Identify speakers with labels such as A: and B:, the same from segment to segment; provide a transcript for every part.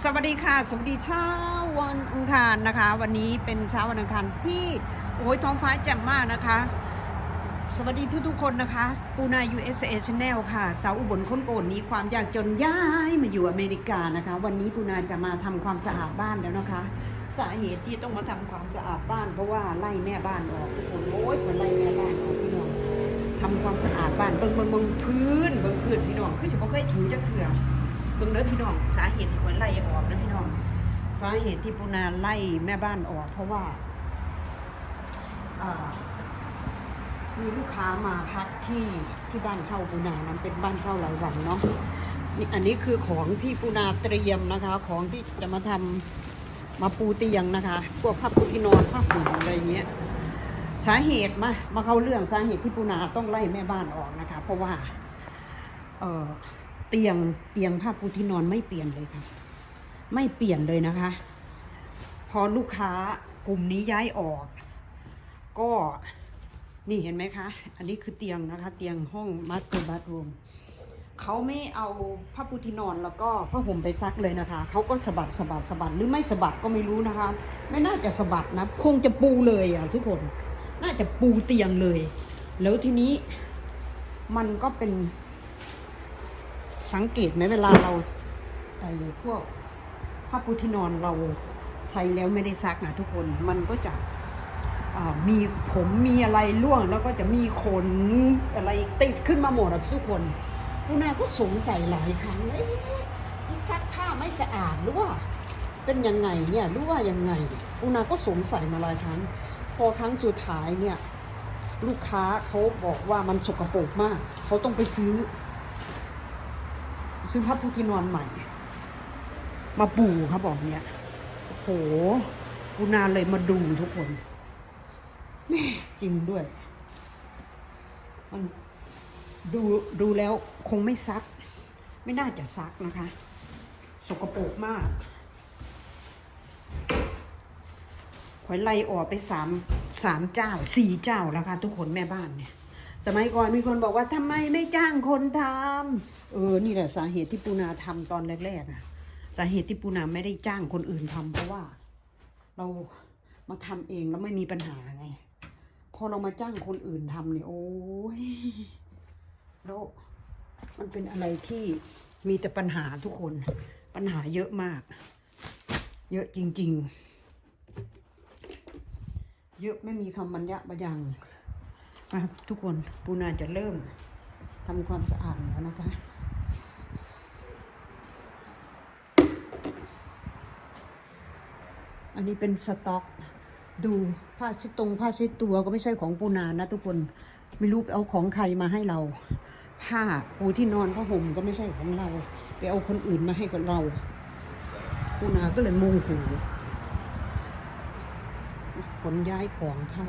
A: สวัสดีค่ะ สวัสดีเช้าวันอังคารนะคะ วันนี้เป็นเช้าวันอังคารที่โอ้ยท้องฟ้าแจ่มมากนะคะ สวัสดีทุกๆคนนะคะปูนา USA Channel ค่ะ สาวอุบลค้นโกนนี้ความยากจนย้ายมาอยู่อเมริกานะคะ วันนี้ปูนาจะมาทำความสะอาดบ้านแล้วนะคะ สาเหตุที่ต้องมาทำความสะอาดบ้าน เพราะว่าไล่แม่บ้านออกทุกคนโอ้ยคนไล่แม่บ้านออกพี่น้องทำความสะอาดบ้านเบิ่งเบิ่งเบิ่งพื้นเบิ่งพื้นพี่น้องคือจะบ่เคยถูจักเถื่อ บิ่งเด้อพี่น้องสาเหตุที่ควรไล่ออกนะพี่น้องสาเหตุที่ปูนาไล่แม่บ้านออก เพราะว่ามีลูกค้ามาพักที่ที่บ้านเช่าปูนานั้นเป็นบ้านเช่าหลายวันเนาะนี่อันนี้คือของที่ปูนาเตรียมนะคะ ของที่จะมาทำมาปูเตียงนะคะพวกผ้าปูที่นอนผ้าห่มอะไรเงี้ยสาเหตุมามาเข้าเรื่องสาเหตุที่ปูนาต้องไล่แม่บ้านออกนะคะ เพราะว่า เออ เตียงเตียงผ้าปูที่นอนไม่เปลี่ยนเลยค่ะ ไม่เปลี่ยนเลยนะคะ พอลูกค้ากลุ่มนี้ย้ายออก ก็นี่เห็นไหมคะ อันนี้คือเตียงนะคะ เตียงห้องมาสเตอร์บัตรูมเขาไม่เอาผ้าปูที่นอนแล้วก็ผ้าห่มไปซักเลยนะคะ เขาก็สะบัดสะบัดสะบัดหรือไม่สะบัดก็ไม่รู้นะคะ ไม่น่าจะสะบัดนะคงจะปูเลยอะทุกคน น่าจะปูเตียงเลย แล้วทีนี้มันก็เป็น สังเกตไหมเวลาเราไอ้พวกผ้าปูที่นอนเราใช้แล้วไม่ได้ซักนะทุกคนมันก็จะมีผมมีอะไรร่วงแล้วก็จะมีขนอะไรติดขึ้นมาหมดอะทุกคนคุณนาก็สงสัยหลายครั้งเลยซักผ้าไม่สะอาดหรือว่าเป็นยังไงเนี่ยหรือว่ายังไงคุณนาก็สงสัยมาหลายครั้ง พอครั้งสุดท้ายเนี่ย ลูกค้าเขาบอกว่ามันสกปรกมาก เขาต้องไปซื้อ ซื้อผ้าปูที่นอนใหม่ มาปูเขาบอกเนี้ยโอ้โหกูนานเลยมาดูทุกคนแม่จริงด้วย มันดูดูแล้วคงไม่ซัก ไม่น่าจะซักนะคะ สกปรกมากขอยไล่ออกไปสามสามเจ้าสี่เจ้าแล้วค่ะทุกคนแม่บ้านเนี่ย สมัยก่อนมีคนบอกว่าทำไมไม่จ้างคนทำเออ นี่แหละสาเหตุที่ปูนาทำตอนแรกๆอะสาเหตุที่ปูนาไม่ได้จ้างคนอื่นทำเพราะว่า เรามาทำเองแล้วไม่มีปัญหาไง พอเรามาจ้างคนอื่นทำเนี่ยโอ้ยแล้วมันเป็นอะไรที่มีแต่ปัญหาทุกคน ปัญหาเยอะมาก เยอะจริง ๆ เยอะไม่มีคำบรรยะบรรยัง ทุกคนปูนาจะเริ่มทำความสะอาดแล้วนะคะ อันนี้เป็นสต็อก ดูผ้าเช็ดตรงผ้าเช็ดตัวก็ไม่ใช่ของปูนานะทุกคนไม่รู้ไปเอาของใครมาให้เรา ผ้าปูที่นอนผ้าห่มก็ไม่ใช่ของเรา ไปเอาคนอื่นมาให้กับเราปูนาก็เลยโมโหขนย้ายของเข้า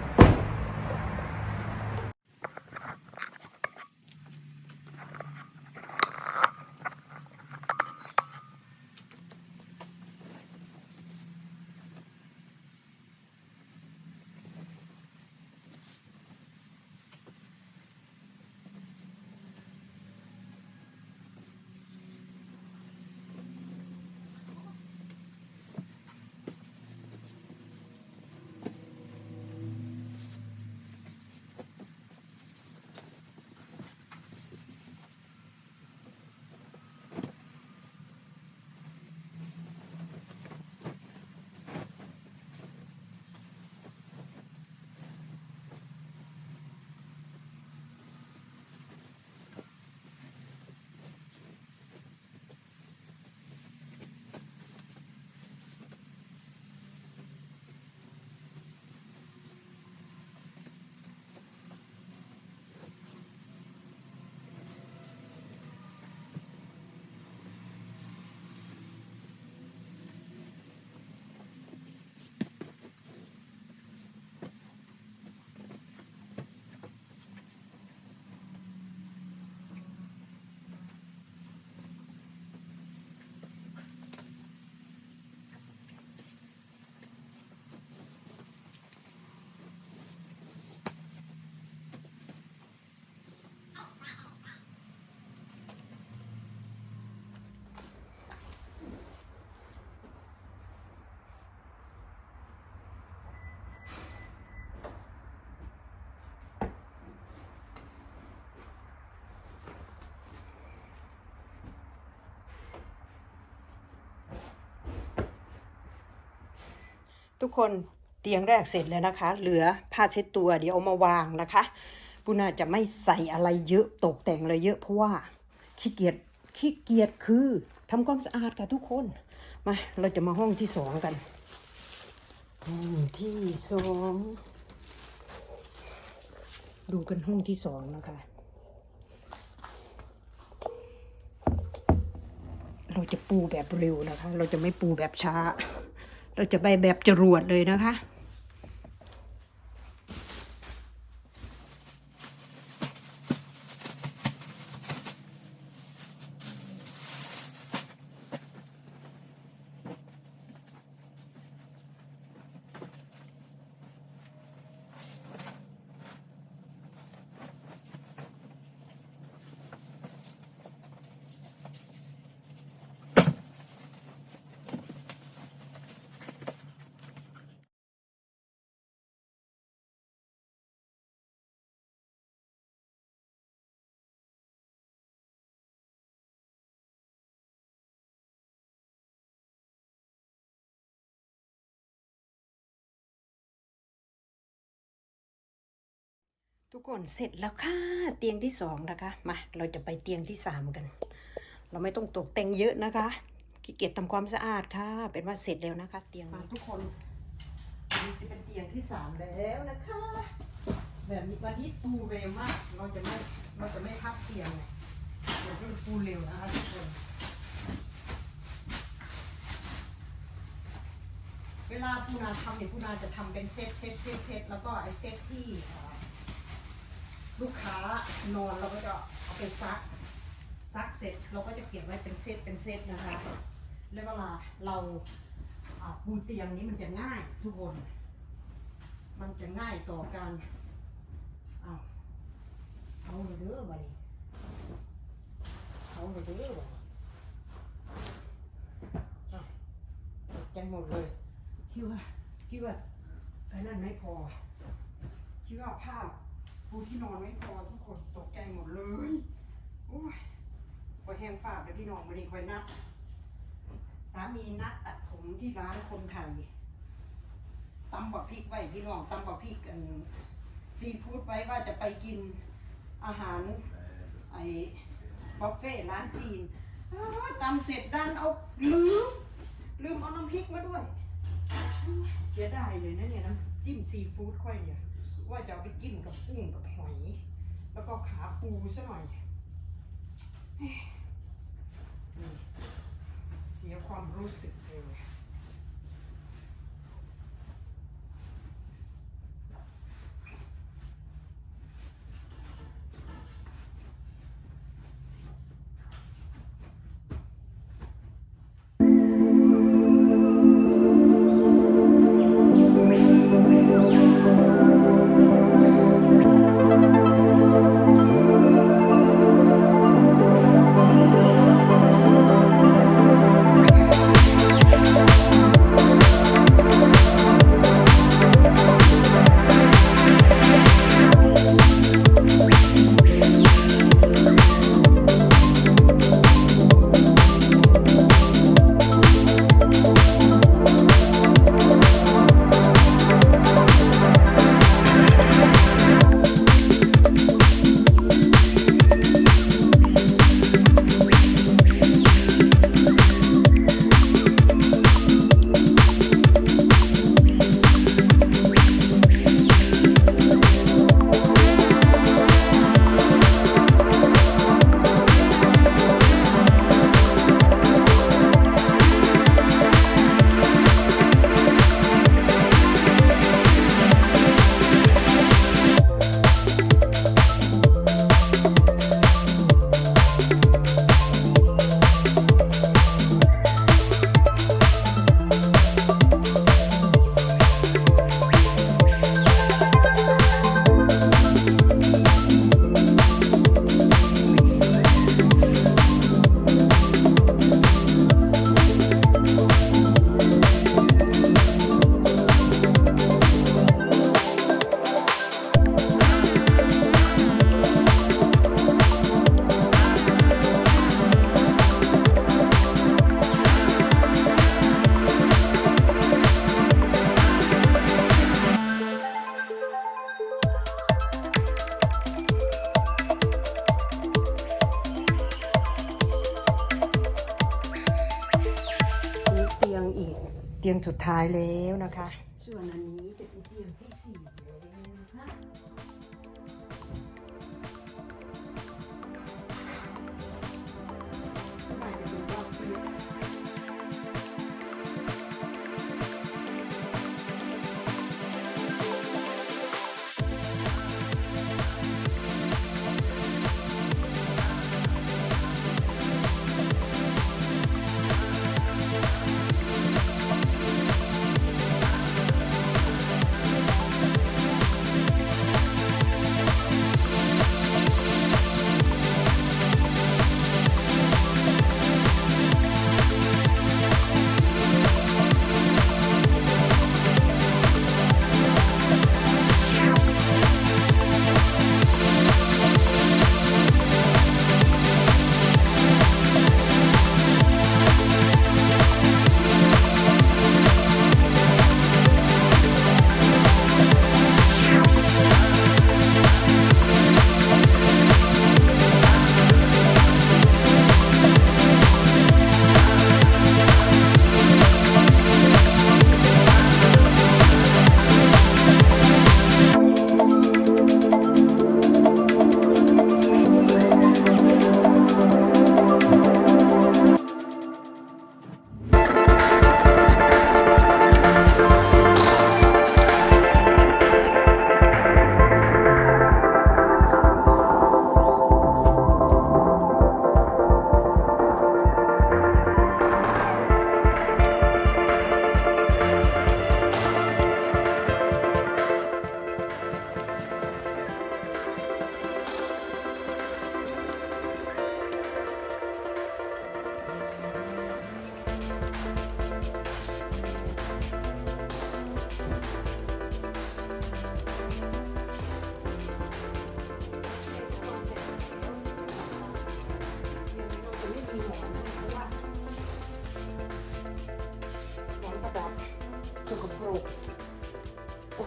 A: ทุกคนเตียงแรกเสร็จแล้วนะคะ เหลือผ้าเช็ดตัวเดี๋ยวเอามาวางนะคะปุนาจะไม่ใส่อะไรเยอะตกแต่งอะไรเยอะเพราะว่าขี้เกียจขี้เกียจคือทำความสะอาดค่ะทุกคนมาเราจะมาห้องที่สองกันห้องที่สองดูกันห้องที่สองนะคะ เราจะปูแบบเร็วนะคะ เราจะไม่ปูแบบช้า เราจะไปแบบจรวดเลยนะคะ ทุกคนเสร็จแล้วค่ะเตียงที่สองนะคะมาเราจะไปเตียงที่สามกัน เราไม่ต้องตกแต่งเยอะนะคะขี้เกียจทำความสะอาดค่ะ เป็นว่าเสร็จแล้วนะคะ เตียงทุกคนนี่จะเป็นเตียงที่สามแล้วนะคะ แบบนี้วันนี้ปูเร็วมาก เราจะไม่เราจะไม่ทับเตียงไงเดี๋ยวจะปูเร็วนะคะทุกคนเวลาปูนาทำเนี่ยปูนาจะทำเป็นเซตเซตเซตเซตแล้วก็ไอ้เซตที่ ลูกค้านอนเราก็จะเอาไปซัก ซักเสร็จเราก็จะเก็บไว้เป็นเซตเป็นเซตนะคะ แล้วเวลาเราปูเตียงนี้มันจะง่ายทุกคน มันจะง่ายต่อการเอาเอาเลยเด้อบัดนี้เอาเลยเด้อบัดนี้ใจหมดเลยคิดว่าคิดว่าไอ้นั่นไม่พอคิดว่าผ้า ปูที่นอนไม่พอทุกคนตกใจหมดเลยโอ้ยพอแห้งฝาดเลยพี่น้องมาดีคอยนัดสามีนัดตัดผมที่ร้านคนไทยตำบักพริกไว้พี่น้องตำบักพริกกันซีฟู้ดไว้ว่าจะไปกินอาหารไอ้บุฟเฟ่ร้านจีนตำเสร็จดันเอาลืมลืมเอาน้ำพริกมาด้วยเสียดายเลยนะเนี่ยน้ำจิ้มซีฟู้ดค่อยเนี่ย ว่าจะเอาไปกินกับกุ้งกับหอย แล้วก็ขาปูซะหน่อยเฮ้ยนี่เสียความรู้สึกเลย เตียงสุดท้ายแล้วนะคะ ส่วนอันนี้จะ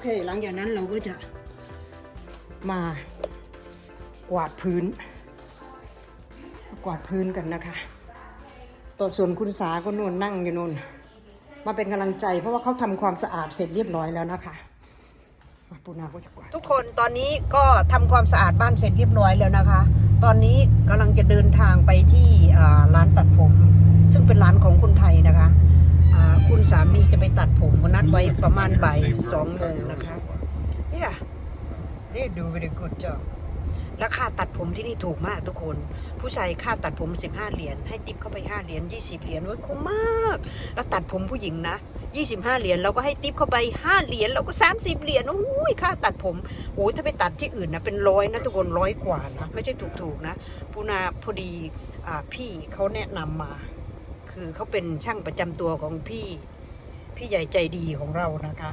A: เค หลังจากนั้นเราก็จะมากวาดพื้น กวาดพื้นกันนะคะตัวส่วนคุณสาก็นวนนั่งอยู่นนมาเป็นกำลังใจ เพราะว่าเขาทำความสะอาดเสร็จเรียบร้อยแล้วนะคะปูนาก็จะกวาดทุกคนตอนนี้ก็ทำความสะอาดบ้านเสร็จเรียบร้อยแล้วนะคะ ตอนนี้กำลังจะเดินทางไปที่ร้านตัดผม ซึ่งเป็นร้านของคนไทยนะคะ คุณสามีจะไปตัดผมนัดไว้ประมาณบ่ายสองโมงนะคะ เนี่ย they do very good job แล้วค่าตัดผมที่นี่ถูกมากทุกคน ผู้ชายค่าตัดผม 15 เหรียญให้ติปเข้าไป 5 เหรียญ20 เหรียญไว้ยคุ้มมาก แล้วตัดผมผู้หญิงนะ 25 เหรียญเราก็ให้ติปเข้าไป 5 เหรียญเราก็ 30 เหรียญโอ้ยค่าตัดผมโอ้ยถ้าไปตัดที่อื่นนะเป็นร้อยนะทุกคนร้อยกว่านะไม่ใช่ถูกๆนะปูนาพอดีอ่าพี่เขาแนะนำมา คือเขาเป็นช่างประจำตัวของพี่พี่ใหญ่ใจดีของเรานะคะ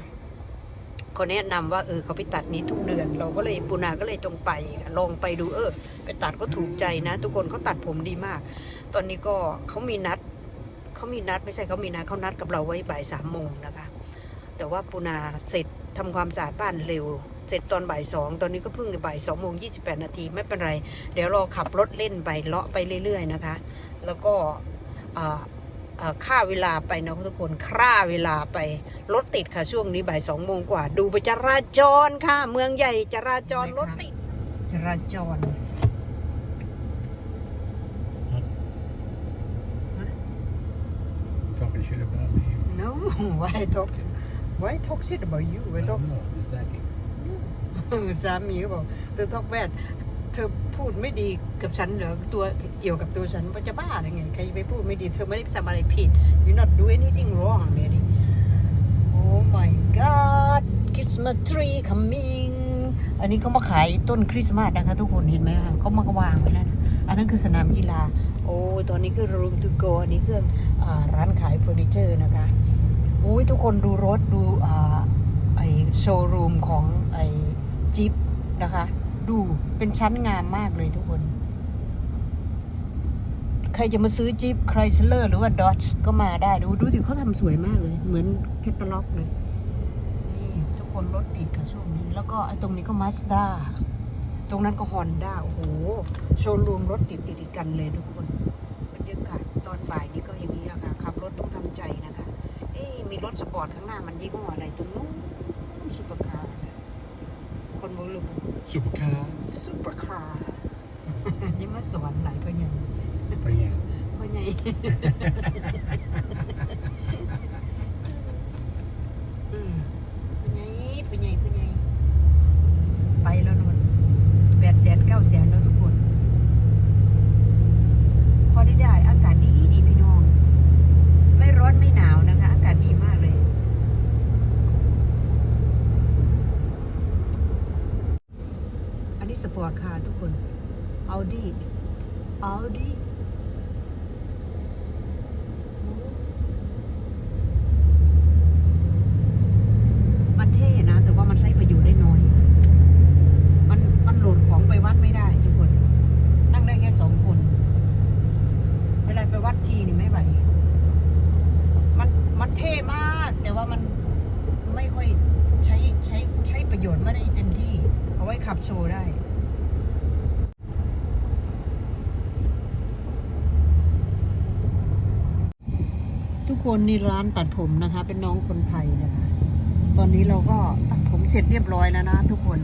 A: เขาแนะนำว่าเออเขาไปตัดนี้ทุกเดือน เราก็เลยปูนาก็เลยตรงไปลองไปดูเออ ไปตัดก็ถูกใจนะ ทุกคนเขาตัดผมดีมาก ตอนนี้ก็เขามีนัดเขามีนัดไม่ใช่เขามีนัดเขานัดกับเราไว้บ่ายสามโมงนะคะ แต่ว่าปูนาเสร็จทำความสะอาดบ้านเร็ว เสร็จตอนบ่ายสองตอนนี้ก็เพิ่งบ่ายสองโมงยี่สิบแปดนาทีไม่เป็นไร เดี๋ยวเราขับรถเล่นไปเลาะไปเรื่อย ๆ นะคะ แล้วก็ ค่าเวลาไปนะทุกคนค่าเวลาไปรถติดค่ะช่วงนี้บ่ายสองโมงกว่า ดูไปจราจรค่ะ เมืองใหญ่จราจรรถติด จราจร
B: Talking shit about me.
A: No why talk to why talk shit about you why talk
B: No, just second.
A: สามีก็บอกเธอทอกแบด เธอพูดไม่ดีกับฉันเหรอตัวเกี่ยวกับตัวฉันว่าจะบ้าหรือไงใครไปพูดไม่ดีเธอไม่ได้ทำอะไรผิด you not do anything wrong เนี่ยดิ Oh my god Christmas tree coming อันนี้เขามาขายต้นคริสต์มาสนะคะทุกคนเห็นไหมคะเขามาวางไว้แล้วนะอันนั้นคือสนามกีฬา โอ้ตอนนี้คือ room to go อันนี้คืออร้านขายเฟอร์นิเจอร์นะคะโอ้ยทุกคนดูรถดูอไอโชว์รูมของไอจิปนะคะ ดูเป็นชั้นงามมากเลยทุกคน ใครจะมาซื้อจิปไครสเลอร์หรือว่าดอ g ก็มาได้ดูดูสิเขาทำสวยมากเลย เหมือนแคตตาล็อกเลยนี่ทุกคนรถติดค่ะช่วงนี้ แล้วก็ไอ้ตรงนี้ก็มาสด้าตรงนั้นก็ฮอนด้าโอ้โห โชว์รูมรถติดติดกันเลยทุกคนบรรยากาศตอนบ่ายนี้ก็อย่างนี้แหละค่ะขับรถต้องทำใจนะคะ เอ๊มีรถสปอร์ตข้างหน้ามันยี่ห้ออะไรตรงนู้นซูเปอร์คาร์คนบุรุ ษ
B: Supercar.
A: ซูเปอร์คาร์ยังมาสอนหลายพ่อใหญ่
B: But yeah.
A: พ่อใหญ่ อืมพ่อใหญ่พ่อใหญ่พ่อใหญ่ไปแล้วนนแปดแสนเก้าแสนแล้วทุกคนฟลอริดาอากาศดีดีพี่น้อง ไม่ร้อนไม่หนาวนะคะ อากาศดีมากเลย อันนี้สปอร์ตคาร์ทุกคน เอาดีเอาดีมันเท่นะ แต่ว่ามันใช้ประโยชน์ได้น้อย มันมันโหลดของไปวัดไม่ได้ทุกคน นั่งได้แค่สองคน เวลาไปวัดที นี่ไม่ไหว มันมันเท่มาก แต่ว่ามันไม่ค่อยใช้ใช้ใช้ประโยชน์ไม่ได้เต็มที่ เอาไว้ขับโชว์ได้ทุกคนนี่ร้านตัดผมนะคะ เป็นน้องคนไทยนะคะ ตอนนี้เราก็ตัดผมเสร็จเรียบร้อยแล้วนะทุกคน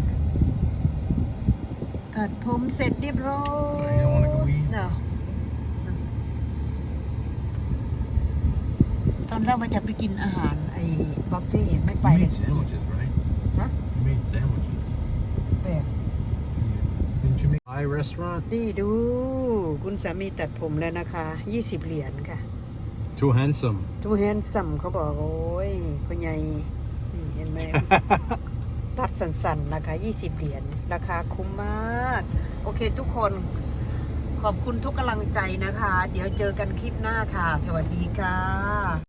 A: ตัดผมเสร็จเรียบร้อย
B: So you don't wanna go eat?
A: เน อะตอนแรกว่าจะไปกินอาหารไอ้บัฟเฟ่ต์ไม่ไป
B: You
A: เล
B: made
A: ย
B: sandwiches, right?
A: Huh?
B: You made sandwiches.
A: แปลก
B: Didn't you make Thai restaurant?
A: นี่ดูคุณสามีตัดผมแล้วนะคะ 20 เหรียญค่ะ
B: Too handsome.
A: ทูแฮนซัมเขาบอก โอ้ยพ่อใหญ่นี่เห็นไหม ตัดสันๆนะคะ 20 เหรียญราคาคุ้มมาก โอเคทุกคนขอบคุณทุกกำลังใจนะคะ เดี๋ยวเจอกันคลิปหน้าค่ะ สวัสดีค่ะ